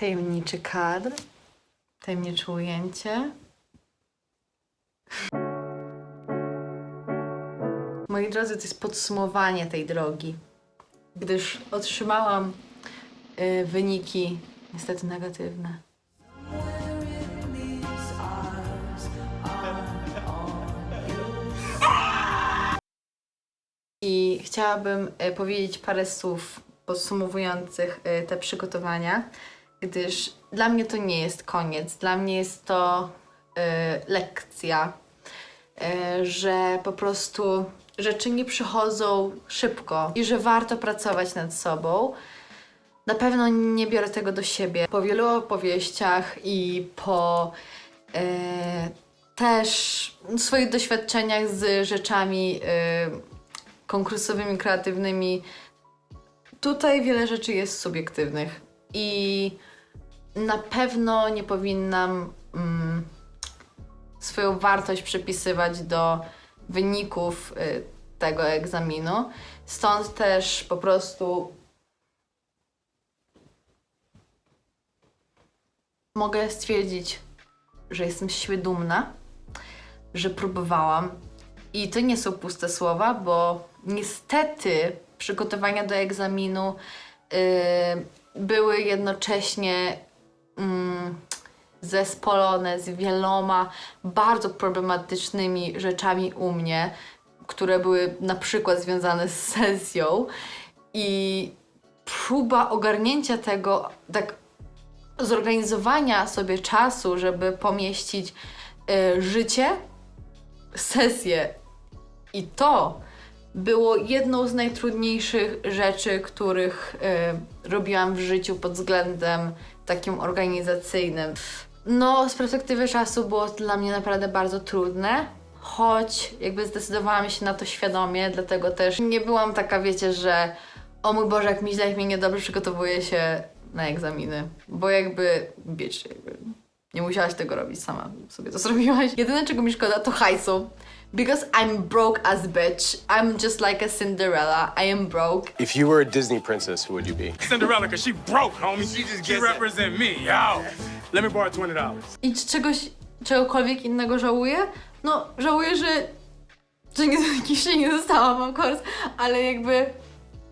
Tajemniczy kadr, tajemnicze ujęcie. Moi drodzy, to jest podsumowanie tej drogi, gdyż otrzymałam y, wyniki niestety negatywne. I chciałabym e, powiedzieć parę słów podsumowujących e, te przygotowania, gdyż dla mnie to nie jest koniec. Dla mnie jest to e, lekcja, e, że po prostu rzeczy nie przychodzą szybko i że warto pracować nad sobą. Na pewno nie biorę tego do siebie. Po wielu opowieściach i po e, też swoich doświadczeniach z rzeczami e, konkursowymi, kreatywnymi, tutaj wiele rzeczy jest subiektywnych i na pewno nie powinnam mm, swoją wartość przypisywać do wyników y, tego egzaminu. Stąd też po prostu mogę stwierdzić, że jestem z siebie dumna, że próbowałam. I to nie są puste słowa, bo niestety przygotowania do egzaminu y, były jednocześnie mm, zespolone z wieloma bardzo problematycznymi rzeczami u mnie, które były na przykład związane z sesją. I próba ogarnięcia tego, tak zorganizowania sobie czasu, żeby pomieścić y, życie, sesję i to było jedną z najtrudniejszych rzeczy, których y, robiłam w życiu pod względem takim organizacyjnym. No, z perspektywy czasu było to dla mnie naprawdę bardzo trudne, choć jakby zdecydowałam się na to świadomie, dlatego też nie byłam taka, wiecie, że o mój Boże, jak mi źle, jak mi niedobrze, przygotowuję się na egzaminy, bo jakby, wiecie, jakby nie musiałaś tego robić, sama sobie to zrobiłaś. Jedyne, czego mi szkoda, to hajsu. Because I'm broke as bitch. I'm just like a Cinderella. I am broke. If you were a Disney princess, who would you be? Cinderella, cause she broke, homie. She just she represent me, yo. Let me borrow twenty dollars. I czy czegoś, czegokolwiek innego żałuję? No, żałuję, że, że nie, kieszeni nie dostałam, of course, ale jakby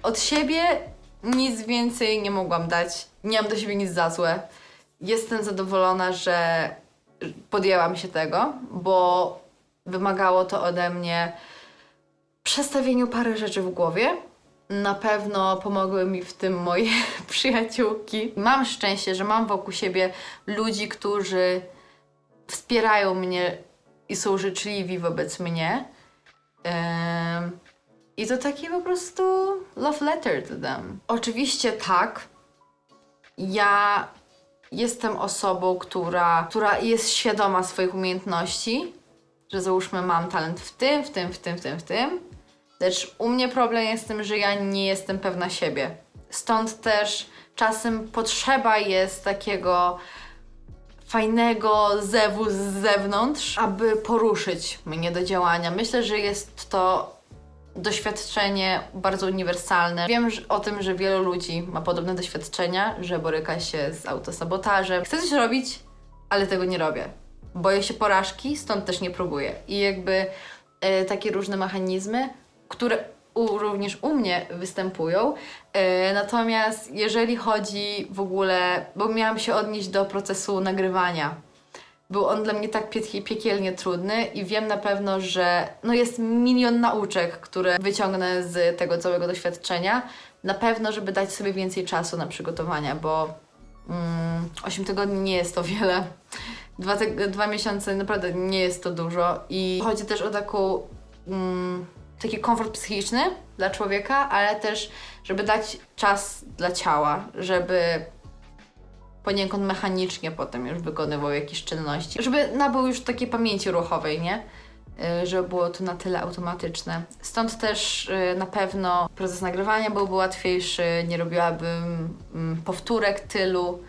od siebie nic więcej nie mogłam dać. Nie mam do siebie nic za złe. Jestem zadowolona, że podjęłam się tego, bo wymagało to ode mnie przestawieniu parę rzeczy w głowie. Na pewno pomogły mi w tym moje przyjaciółki. Mam szczęście, że mam wokół siebie ludzi, którzy wspierają mnie i są życzliwi wobec mnie. I to taki po prostu love letter to them. Oczywiście tak, ja jestem osobą, która, która jest świadoma swoich umiejętności, że załóżmy mam talent w tym, w tym, w tym, w tym, w tym. Lecz u mnie problem jest tym, że ja nie jestem pewna siebie. Stąd też czasem potrzeba jest takiego fajnego zewu z zewnątrz, aby poruszyć mnie do działania. Myślę, że jest to doświadczenie bardzo uniwersalne. Wiem o tym, że wielu ludzi ma podobne doświadczenia, że boryka się z autosabotażem. Chcę coś robić, ale tego nie robię. Boję się porażki, stąd też nie próbuję. I jakby e, takie różne mechanizmy, które u, również u mnie występują. E, natomiast jeżeli chodzi w ogóle, bo miałam się odnieść do procesu nagrywania, był on dla mnie tak pie- piekielnie trudny i wiem na pewno, że no jest milion nauczek, które wyciągnę z tego całego doświadczenia. Na pewno, żeby dać sobie więcej czasu na przygotowania, bo mm, 8 tygodni nie jest to wiele. Dwa, dwa miesiące naprawdę nie jest to dużo i chodzi też o taką, mm, taki komfort psychiczny dla człowieka, ale też, żeby dać czas dla ciała, żeby poniekąd mechanicznie potem już wykonywał jakieś czynności, żeby nabył już takiej pamięci ruchowej, nie? Y, Żeby było to na tyle automatyczne. Stąd też y, na pewno proces nagrywania byłby łatwiejszy, nie robiłabym mm, powtórek tylu,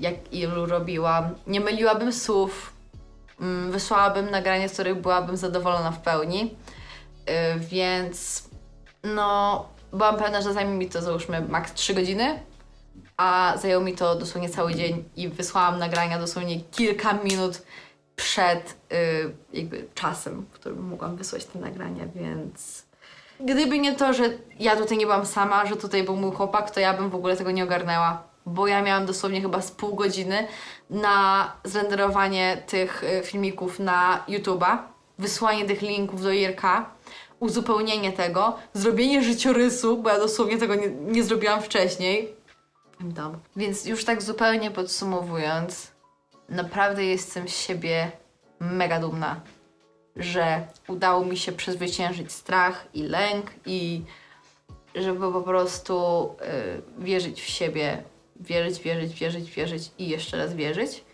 jak ilu robiłam, nie myliłabym słów, mm, wysłałabym nagrania, z których byłabym zadowolona w pełni, Y, więc no byłam pewna, że zajmie mi to załóżmy maks 3 godziny, a zajęło mi to dosłownie cały dzień i wysłałam nagrania dosłownie kilka minut przed y, jakby czasem, w którym mogłam wysłać te nagrania, więc gdyby nie to, że ja tutaj nie byłam sama, że tutaj był mój chłopak, to ja bym w ogóle tego nie ogarnęła, bo ja miałam dosłownie chyba z pół godziny na zrenderowanie tych y, filmików na YouTube'a, wysłanie tych linków do IRK, uzupełnienie tego, zrobienie życiorysu, bo ja dosłownie tego nie, nie zrobiłam wcześniej. Dom. Więc już tak zupełnie podsumowując, naprawdę jestem z siebie mega dumna, że udało mi się przezwyciężyć strach i lęk i żeby po prostu y, wierzyć w siebie, wierzyć, wierzyć, wierzyć, wierzyć i jeszcze raz wierzyć.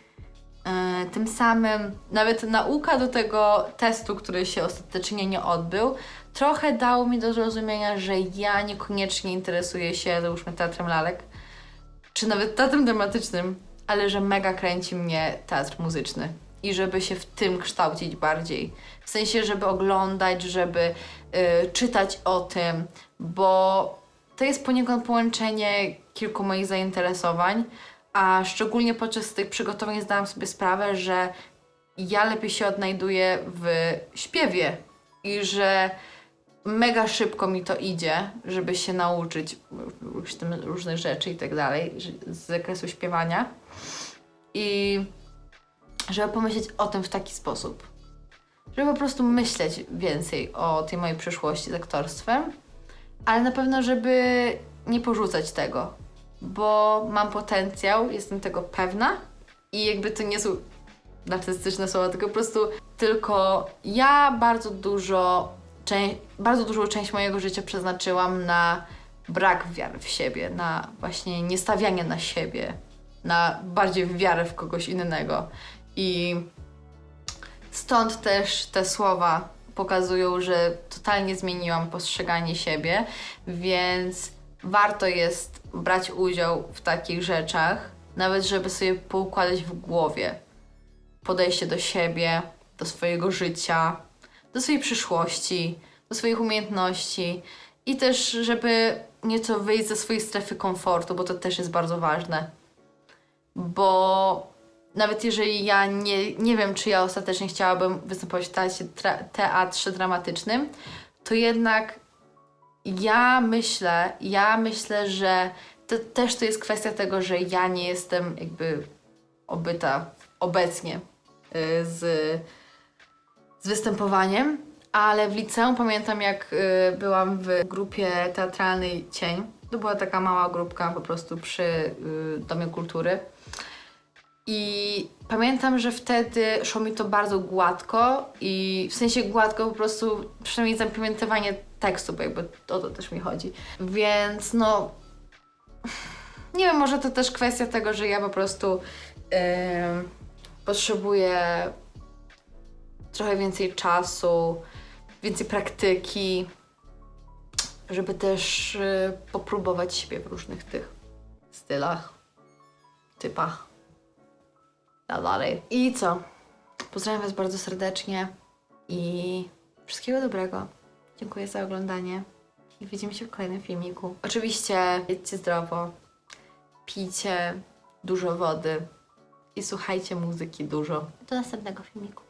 Y, tym samym nawet nauka do tego testu, który się ostatecznie nie odbył, trochę dało mi do zrozumienia, że ja niekoniecznie interesuję się, załóżmy, teatrem lalek, czy nawet teatrem dramatycznym, ale że mega kręci mnie teatr muzyczny i żeby się w tym kształcić bardziej. W sensie, żeby oglądać, żeby y, czytać o tym, bo to jest poniekąd połączenie kilku moich zainteresowań, a szczególnie podczas tych przygotowań zdałam sobie sprawę, że ja lepiej się odnajduję w śpiewie i że mega szybko mi to idzie, żeby się nauczyć różnych rzeczy i tak dalej z zakresu śpiewania. I żeby pomyśleć o tym w taki sposób. Żeby po prostu myśleć więcej o tej mojej przyszłości z aktorstwem, ale na pewno, żeby nie porzucać tego, bo mam potencjał, jestem tego pewna i jakby to nie są narcystyczne słowa, tylko po prostu tylko ja bardzo dużo, bardzo dużą część mojego życia przeznaczyłam na brak wiary w siebie, na właśnie niestawianie na siebie, na bardziej wiarę w kogoś innego. I stąd też te słowa pokazują, że totalnie zmieniłam postrzeganie siebie, więc warto jest brać udział w takich rzeczach, nawet żeby sobie poukładać w głowie podejście do siebie, do swojego życia, do swojej przyszłości, do swoich umiejętności i też, żeby nieco wyjść ze swojej strefy komfortu, bo to też jest bardzo ważne. Bo nawet jeżeli ja nie, nie wiem, czy ja ostatecznie chciałabym występować w teatrze, teatrze dramatycznym, to jednak ja myślę, ja myślę, że to też to jest kwestia tego, że ja nie jestem jakby obyta obecnie y, z, z występowaniem, ale w liceum pamiętam jak y, byłam w grupie teatralnej Cień. To była taka mała grupka po prostu przy y, Domie Kultury. I pamiętam, że wtedy szło mi to bardzo gładko i w sensie gładko po prostu przynajmniej zapamiętywanie tekstu, bo jakby o to też mi chodzi. Więc no nie wiem, może to też kwestia tego, że ja po prostu em, potrzebuję trochę więcej czasu, więcej praktyki, żeby też y, popróbować siebie w różnych tych stylach, typach. Tak dalej. I co? Pozdrawiam Was bardzo serdecznie i wszystkiego dobrego. Dziękuję za oglądanie i widzimy się w kolejnym filmiku. Oczywiście jedźcie zdrowo, pijcie dużo wody i słuchajcie muzyki dużo. Do następnego filmiku.